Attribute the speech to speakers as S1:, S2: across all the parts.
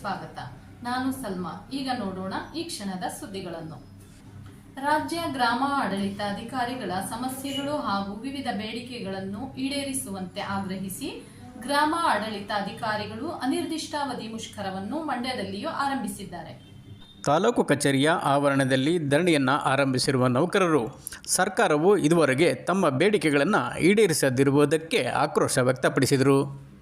S1: ಸ್ವಾಗತ. ನಾನು ಸಲ್ಮಾ. ಈಗ ನೋಡೋಣ ಈ ಕ್ಷಣದ ಸುದ್ದಿಗಳನ್ನು. ರಾಜ್ಯ ಗ್ರಾಮ ಆಡಳಿತಾಧಿಕಾರಿಗಳ ಸಮಸ್ಯೆಗಳು ಹಾಗೂ ವಿವಿಧ ಬೇಡಿಕೆಗಳನ್ನು ಈಡೇರಿಸುವಂತೆ ಆಗ್ರಹಿಸಿ ಗ್ರಾಮ ಆಡಳಿತಾಧಿಕಾರಿಗಳು ಅನಿರ್ದಿಷ್ಟಾವಧಿ ಮುಷ್ಕರವನ್ನು ಮಂಡ್ಯದಲ್ಲಿಯೂ ಆರಂಭಿಸಿದ್ದಾರೆ.
S2: ತಾಲೂಕು ಕಚೇರಿಯ ಆವರಣದಲ್ಲಿ ಧರಣಿಯನ್ನು ಆರಂಭಿಸಿರುವ ನೌಕರರು ಸರ್ಕಾರವು ಇದುವರೆಗೆ ತಮ್ಮ ಬೇಡಿಕೆಗಳನ್ನು ಈಡೇರಿಸದಿರುವುದಕ್ಕೆ ಆಕ್ರೋಶ ವ್ಯಕ್ತಪಡಿಸಿದರು.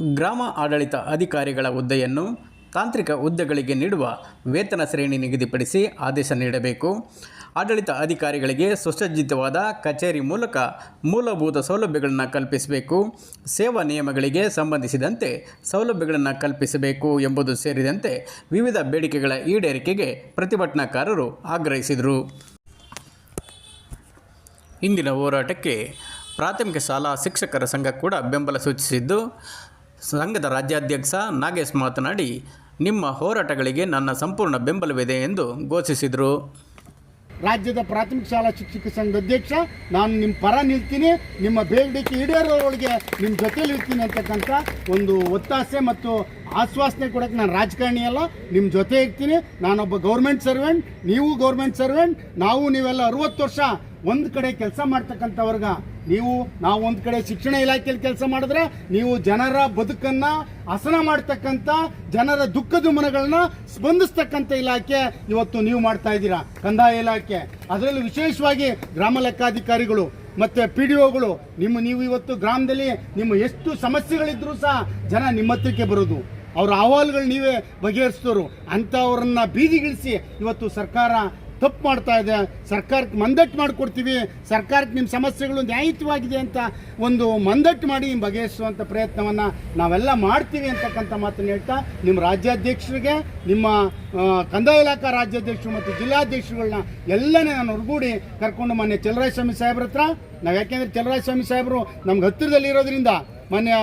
S2: ಗ್ರಾಮ ಆಡಳಿತ ಅಧಿಕಾರಿಗಳ ಹುದ್ದೆಯನ್ನು ತಾಂತ್ರಿಕ ಹುದ್ದೆಗಳಿಗೆ ನೀಡುವ ವೇತನ ಶ್ರೇಣಿ ನಿಗದಿಪಡಿಸಿ ಆದೇಶ ನೀಡಬೇಕು. ಆಡಳಿತ ಅಧಿಕಾರಿಗಳಿಗೆ ಸುಸಜ್ಜಿತವಾದ ಕಚೇರಿ ಮೂಲಕ ಮೂಲಭೂತ ಸೌಲಭ್ಯಗಳನ್ನು ಕಲ್ಪಿಸಬೇಕು. ಸೇವಾ ನಿಯಮಗಳಿಗೆ ಸಂಬಂಧಿಸಿದಂತೆ ಸೌಲಭ್ಯಗಳನ್ನು ಕಲ್ಪಿಸಬೇಕು ಎಂಬುದು ಸೇರಿದಂತೆ ವಿವಿಧ ಬೇಡಿಕೆಗಳ ಈಡೇರಿಕೆಗೆ ಪ್ರತಿಭಟನಾಕಾರರು ಆಗ್ರಹಿಸಿದರು. ಇಂದಿನ ಹೋರಾಟಕ್ಕೆ ಪ್ರಾಥಮಿಕ ಶಾಲಾ ಶಿಕ್ಷಕರ ಸಂಘ ಕೂಡ ಬೆಂಬಲ ಸೂಚಿಸಿದ್ದು ಸಂಘದ ರಾಜ್ಯಾಧ್ಯಕ್ಷ ನಾಗೇಶ್ ಮಾತನಾಡಿ, ನಿಮ್ಮ ಹೋರಾಟಗಳಿಗೆ ನನ್ನ ಸಂಪೂರ್ಣ ಬೆಂಬಲವಿದೆ ಎಂದು ಘೋಷಿಸಿದರು.
S3: ರಾಜ್ಯದ ಪ್ರಾಥಮಿಕ ಶಾಲಾ ಶಿಕ್ಷಕ ಸಂಘದ ಅಧ್ಯಕ್ಷ, ನಾನು ನಿಮ್ಮ ಪರ ನಿಲ್ತೀನಿ, ನಿಮ್ಮ ಬೇಡಿಕೆ ಈಡೇರೋರೊಳಗೆ ನಿಮ್ಮ ಜೊತೆಲಿ ಇರ್ತೀನಿ ಅಂತಕ್ಕಂಥ ಒಂದು ಒತ್ತಾಸೆ ಮತ್ತು ಆಶ್ವಾಸನೆ ಕೊಡೋಕ್ಕೆ ನಾನು ರಾಜಕಾರಣಿ ಅಲ್ಲ, ನಿಮ್ಮ ಜೊತೆ ಇರ್ತೀನಿ. ನಾನೊಬ್ಬ ಗೌರ್ಮೆಂಟ್ ಸರ್ವೆಂಟ್, ನೀವು ಗೌರ್ಮೆಂಟ್ ಸರ್ವೆಂಟ್, ನಾವು ನೀವೆಲ್ಲ ಅರುವತ್ತು ವರ್ಷ ಒಂದು ಕಡೆ ಕೆಲಸ ಮಾಡ್ತಕ್ಕಂಥವ್ರಿಗೆ ನೀವು ನಾವು ಒಂದು ಕಡೆ ಶಿಕ್ಷಣ ಇಲಾಖೆಯಲ್ಲಿ ಕೆಲಸ ಮಾಡಿದ್ರೆ ನೀವು ಜನರ ಬದುಕನ್ನ ಹಸನ ಮಾಡ್ತಕ್ಕಂಥ, ಜನರ ದುಃಖ ದುಮನಗಳನ್ನ ಸ್ಪಂದಿಸ್ತಕ್ಕಂಥ ಇಲಾಖೆ ಇವತ್ತು ನೀವು ಮಾಡ್ತಾ ಇದ್ದೀರಾ? ಕಂದಾಯ ಇಲಾಖೆ. ಅದರಲ್ಲೂ ವಿಶೇಷವಾಗಿ ಗ್ರಾಮ ಲೆಕ್ಕಾಧಿಕಾರಿಗಳು ಮತ್ತೆ ಪಿ ಡಿ ಒಗಳು ನಿಮ್ಮ ನೀವು ಇವತ್ತು ಗ್ರಾಮದಲ್ಲಿ ನಿಮ್ಮ ಎಷ್ಟು ಸಮಸ್ಯೆಗಳಿದ್ರೂ ಸಹ ಜನ ನಿಮ್ಮ ಹತ್ರಕ್ಕೆ ಬರೋದು. ಅವ್ರ ಅಹವಾಲುಗಳು ನೀವೇ ಬಗೆಹರಿಸಿದವರು ಅಂಥವ್ರನ್ನ ಬೀದಿಗಿಳಿಸಿ ಇವತ್ತು ಸರ್ಕಾರ ತಪ್ಪು ಮಾಡ್ತಾ ಇದೆ. ಸರ್ಕಾರಕ್ಕೆ ಮಂದಟ್ಟು ಮಾಡಿಕೊಡ್ತೀವಿ. ಸರ್ಕಾರಕ್ಕೆ ನಿಮ್ಮ ಸಮಸ್ಯೆಗಳು ನ್ಯಾಯಿತವಾಗಿದೆ ಅಂತ ಒಂದು ಮಂದಟ್ಟು ಮಾಡಿ ಬಗೆಹರಿಸುವಂಥ ಪ್ರಯತ್ನವನ್ನು ನಾವೆಲ್ಲ ಮಾಡ್ತೀವಿ ಅಂತಕ್ಕಂಥ ಮಾತನ್ನು ಹೇಳ್ತಾ, ನಿಮ್ಮ ರಾಜ್ಯಾಧ್ಯಕ್ಷರಿಗೆ, ನಿಮ್ಮ ಕಂದಾಯ ಇಲಾಖಾ ರಾಜ್ಯಾಧ್ಯಕ್ಷರು ಮತ್ತು ಜಿಲ್ಲಾಧ್ಯಕ್ಷರುಗಳನ್ನ ಎಲ್ಲನೇ ನಾನು ಒರ್ಗೂಡಿ ಕರ್ಕೊಂಡು ಮೊನ್ನೆ ಚಲರಾಯ ಸ್ವಾಮಿ ಸಾಹೇಬ್ರ ಹತ್ರ. ನಾವು ಯಾಕೆಂದರೆ ಚಲರಾಯ ಸ್ವಾಮಿ ಸಾಹೇಬರು ನಮ್ಗೆ ಹತ್ತಿರದಲ್ಲಿ ಇರೋದ್ರಿಂದ ಮೊನ್ನೆ ಆ,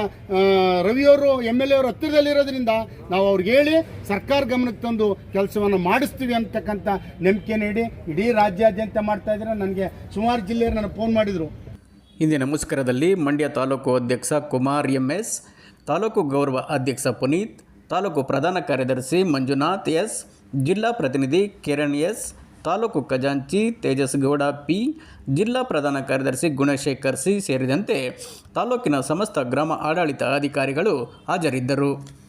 S3: ರವಿಯವರು ಎಂ ಎಲ್ ಎ ಅವರು ಹತ್ತಿರದಲ್ಲಿರೋದ್ರಿಂದ ನಾವು ಅವ್ರಿಗೆ ಹೇಳಿ ಸರ್ಕಾರ ಗಮನಕ್ಕೆ ತಂದು ಕೆಲಸವನ್ನು ಮಾಡಿಸ್ತೀವಿ ಅಂತಕ್ಕಂಥ ನಂಬಿಕೆ ನೀಡಿ ಇಡೀ ರಾಜ್ಯಾದ್ಯಂತ ಮಾಡ್ತಾ ಇದ್ರೆ ನನಗೆ ಸುಮಾರು ಜಿಲ್ಲೆಯವರು ನನಗೆ ಫೋನ್ ಮಾಡಿದರು.
S2: ಇಂದಿನ ನಮಸ್ಕಾರದಲ್ಲಿ ಮಂಡ್ಯ ತಾಲೂಕು ಅಧ್ಯಕ್ಷ ಕುಮಾರ್ ಎಂ ಎಸ್ ತಾಲೂಕು ಗೌರವ ಅಧ್ಯಕ್ಷ ಪುನೀತ್ ತಾಲೂಕು ಪ್ರಧಾನ ಕಾರ್ಯದರ್ಶಿ ಮಂಜುನಾಥ್ ಎಸ್ ಜಿಲ್ಲಾ ಪ್ರತಿನಿಧಿ ಕಿರಣ್ ಎಸ್ ತಾಲೂಕು ಖಜಾಂಚಿ ತೇಜಸ್ಗೌಡ ಪಿ, ಜಿಲ್ಲಾ ಪ್ರಧಾನ ಕಾರ್ಯದರ್ಶಿ ಗುಣಶೇಖರ್ ಸಿ ಸೇರಿದಂತೆ ತಾಲೂಕಿನ ಸಮಸ್ತ ಗ್ರಾಮ ಆಡಳಿತ ಅಧಿಕಾರಿಗಳು ಹಾಜರಿದ್ದರು.